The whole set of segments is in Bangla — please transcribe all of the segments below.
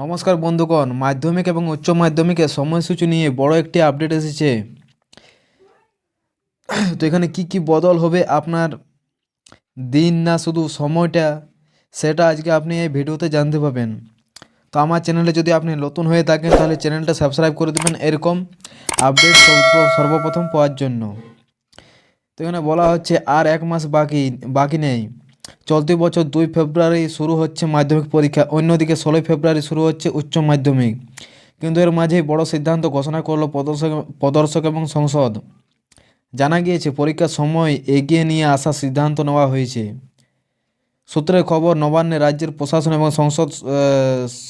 নমস্কার বন্ধুগণ, মাধ্যমিক এবং উচ্চ মাধ্যমিকের সময়সূচি নিয়ে বড় একটি আপডেট এসেছে। তো এখানে কি কি বদল হবে আপনার দিন না শুধু সময়টা, সেটা আজকে আপনি এই ভিডিওতে জানতে পাবেন। তো আমার চ্যানেলে যদি আপনি নতুন হয়ে থাকেন, তাহলে চ্যানেলটা সাবস্ক্রাইব করে দেবেন। এরকম আপডেট সর্ব- সর্বপ্রথম পাওয়ার জন্য। তো এখানে বলা হচ্ছে আর এক মাস বাকি বাকি নেই। চলতি বছর দুই ফেব্রুয়ারি শুরু হচ্ছে মাধ্যমিক পরীক্ষা, অন্যদিকে ষোলোই ফেব্রুয়ারি শুরু হচ্ছে উচ্চ মাধ্যমিক। কিন্তু এর মাঝেই বড় সিদ্ধান্ত ঘোষণা করল প্রদর্শক প্রদর্শক এবং সংসদ। জানা গিয়েছে, পরীক্ষার সময় এগিয়ে নিয়ে আসার সিদ্ধান্ত নেওয়া হয়েছে। সূত্রের খবর, নবান্নে রাজ্যের প্রশাসন এবং সংসদ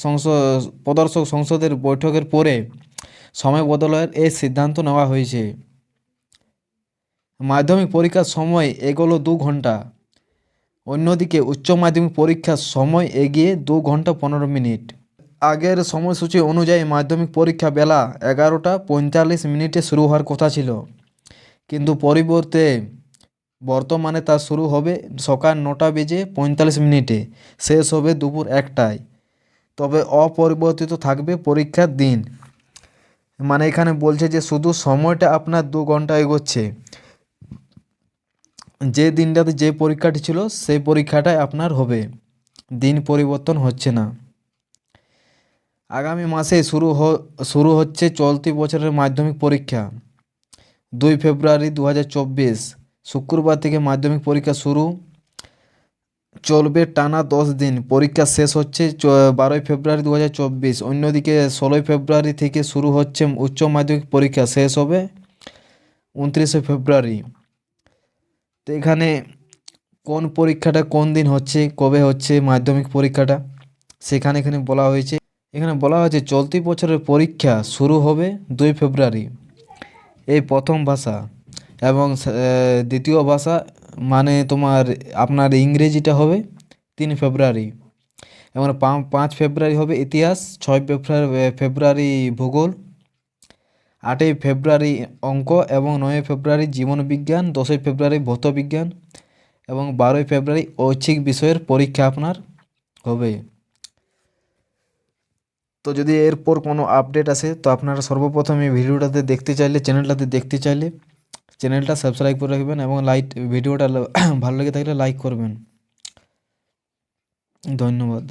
সংসদ প্রদর্শক সংসদের বৈঠকের পরে সময় বদলের এই সিদ্ধান্ত নেওয়া হয়েছে। মাধ্যমিক পরীক্ষার সময় এগোলো দু ঘণ্টা অন্যদিকে উচ্চ মাধ্যমিক পরীক্ষার সময় এগিয়ে দু ঘণ্টা পনেরো মিনিট। আগের সময়সূচি অনুযায়ী মাধ্যমিক পরীক্ষা বেলা এগারোটা পঁয়তাল্লিশ মিনিটে শুরু হওয়ার কথা ছিল। কিন্তু পরিবর্তে বর্তমানে তা শুরু হবে সকাল নটা বেজে পঁয়তাল্লিশ মিনিটে, শেষ হবে দুপুর একটায়। তবে অপরিবর্তিত থাকবে পরীক্ষার দিন। মানে এখানে বলছে যে শুধু সময়টা আপনার দু ঘণ্টা এগোচ্ছে। যে দিনটাতে যে পরীক্ষাটি ছিল, সেই পরীক্ষাটাই আপনার হবে। দিন পরিবর্তন হচ্ছে না। আগামী মাসে শুরু শুরু হচ্ছে চলতি বছরের মাধ্যমিক পরীক্ষা। দুই ফেব্রুয়ারি দু হাজার চব্বিশ, শুক্রবার থেকে মাধ্যমিক পরীক্ষা শুরু। চলবে টানা দশ দিন। পরীক্ষা শেষ হচ্ছে বারোই ফেব্রুয়ারি দু হাজার চব্বিশ। অন্যদিকে ষোলোই ফেব্রুয়ারি থেকে শুরু হচ্ছে উচ্চ মাধ্যমিক পরীক্ষা শেষ হবে। উনত্রিশে ফেব্রুয়ারি। তো এখানে কোন পরীক্ষাটা কোন দিন হচ্ছে, কবে হচ্ছে, মাধ্যমিক পরীক্ষাটা, সেখানে এখানে বলা হয়েছে। এখানে বলা হয়েছে, চলতি বছরের পরীক্ষা শুরু হবে দুই ফেব্রুয়ারি। এই প্রথম ভাষা এবং দ্বিতীয় ভাষা মানে তোমার আপনার ইংরেজিটা হবে তিন ফেব্রুয়ারি। এবং পাঁচ ফেব্রুয়ারি হবে ইতিহাস, ছয় ফেব্রুয়ারি ফেব্রুয়ারি ভূগোল আটই ফেব্রুয়ারি অঙ্ক এবং নয় ফেব্রুয়ারি জীবনবিজ্ঞান, দশই ফেব্রুয়ারি ভৌতবিজ্ঞান এবং বারোই ফেব্রুয়ারি ঐচ্ছিক বিষয়ের পরীক্ষা আপনার হবে। তো যদি এরপর কোনো আপডেট আসে, তো আপনারা সর্বপ্রথম এই ভিডিওটাতে দেখতে চাইলে, চ্যানেলটাতে দেখতে চাইলে চ্যানেলটা সাবস্ক্রাইব করে রাখবেন এবং লাইক ভিডিওটা ভালো লেগে থাকলে লাইক করবেন। ধন্যবাদ।